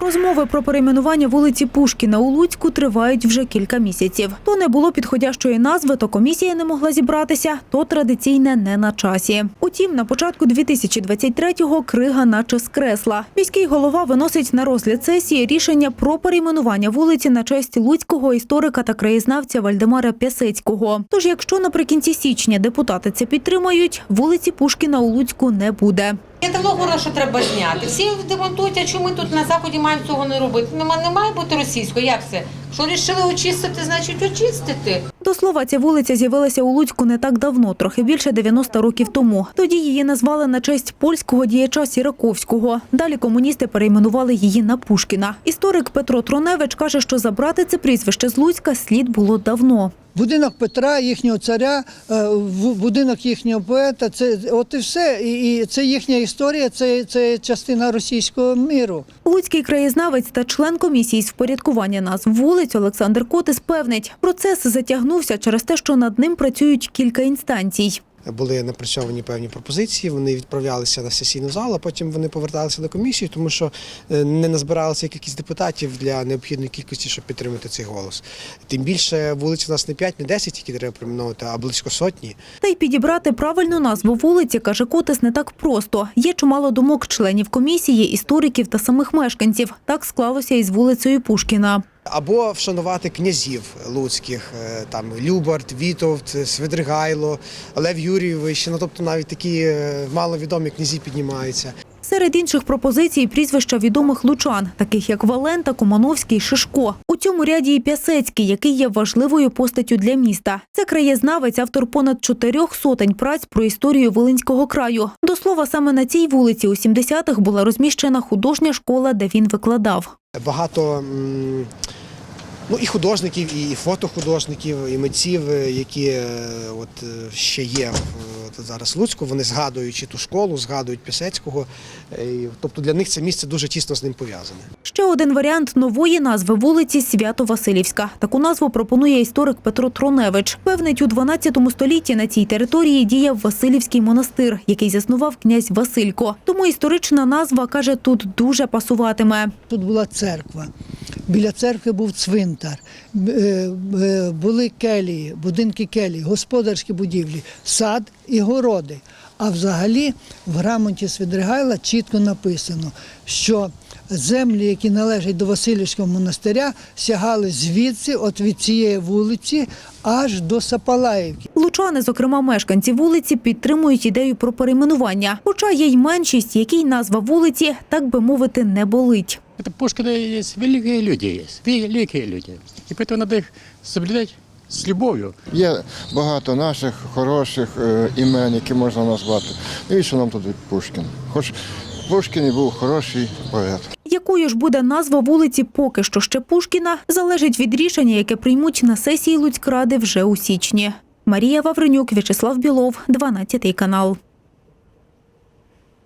Розмови про перейменування вулиці Пушкіна у Луцьку тривають вже кілька місяців. То не було підходящої назви, то комісія не могла зібратися, то традиційне не на часі. Утім, на початку 2023-го крига наче скресла. Міський голова виносить на розгляд сесії рішення про перейменування вулиці на честь луцького історика та краєзнавця Вальдемара Пясецького. Тож, якщо наприкінці січня депутати це підтримають, вулиці Пушкіна у Луцьку не буде. Я давно говорила, що треба зняти. Всі демонтують, а чому ми тут на заході маємо цього не робити? Нема, не має бути російською. Як це? Що рішили очистити, значить очистити. До слова, ця вулиця з'явилася у Луцьку не так давно, трохи більше 90 років тому. Тоді її назвали на честь польського діяча Сіраковського. Далі комуністи перейменували її на Пушкіна. Історик Петро Троневич каже, що забрати це прізвище з Луцька слід було давно. Будинок Петра, їхнього царя, е, будинок їхнього поета це от і все. І, це їхня історія, це, це частина російського міру. Луцький краєзнавець та член комісії з впорядкування назв вулиць Олександр Котис певнить, процес затягнувся через те, що над ним працюють кілька інстанцій. були напрацьовані певні пропозиції, вони відправлялися на сесійну залу, а потім вони поверталися до комісії, тому що е, не назбиралася кількість депутатів для необхідної кількості, щоб підтримати цей голос. Тим більше вулиць у нас не 5, не 10, які треба примінувати, а близько сотні. Та й підібрати правильну назву вулиці, каже Котис, не так просто. Є чимало думок членів комісії, істориків та самих мешканців. Так склалося і з вулицею Пушкіна. Або вшанувати князів луцьких, е, там Любард, Вітовт, Свидригайло, Лев Юрійович, ну тобто навіть такі е, маловідомі князі піднімаються. Серед інших пропозицій прізвища відомих лучан, таких як Валента, Комановський, Шишко. У цьому ряді і Пясецький, який є важливою постаттю для міста. Це краєзнавець, автор понад чотирьох сотень праць про історію Волинського краю. До слова, саме на цій вулиці у 70-х була розміщена художня школа, де він викладав. Багато ну, і художників, і фотохудожників, і митців, е, які е, от, е, ще є в- от зараз в Луцьку, вони згадуючи ту школу, згадують Пісецького. І, Тобто для них це місце дуже тісно з ним пов'язане. Ще один варіант нової назви вулиці Свято-Василівська. Таку назву пропонує історик Петро Троневич. Певнить, у 12 столітті на цій території діяв Василівський монастир, який заснував князь Василько. Тому історична назва, каже, тут дуже пасуватиме. Тут була церква. Біля церкви був цвинтар, е, були келії, будинки келії, господарські будівлі, сад і городи. А взагалі в грамоті Свидригайла чітко написано, що землі, які належать до Васильівського монастиря, сягали звідси, от від цієї вулиці, аж до Сапалаївки. Лучани, зокрема мешканці вулиці, підтримують ідею про перейменування. Хоча є й меншість, якій назва вулиці, так би мовити, не болить. Это Пушкина есть великие люди есть, великие люди. И поэтому надо их соблюдать с любовью. Є багато наших хороших е, імен, які можна назвати. Навіщо нам тут Пушкін? Хоч Пушкін і був хороший поет. Якою ж буде назва вулиці поки що ще Пушкіна, залежить від рішення, яке приймуть на сесії Луцькради вже у січні. Марія Вавренюк, В'ячеслав Білов, 12 канал.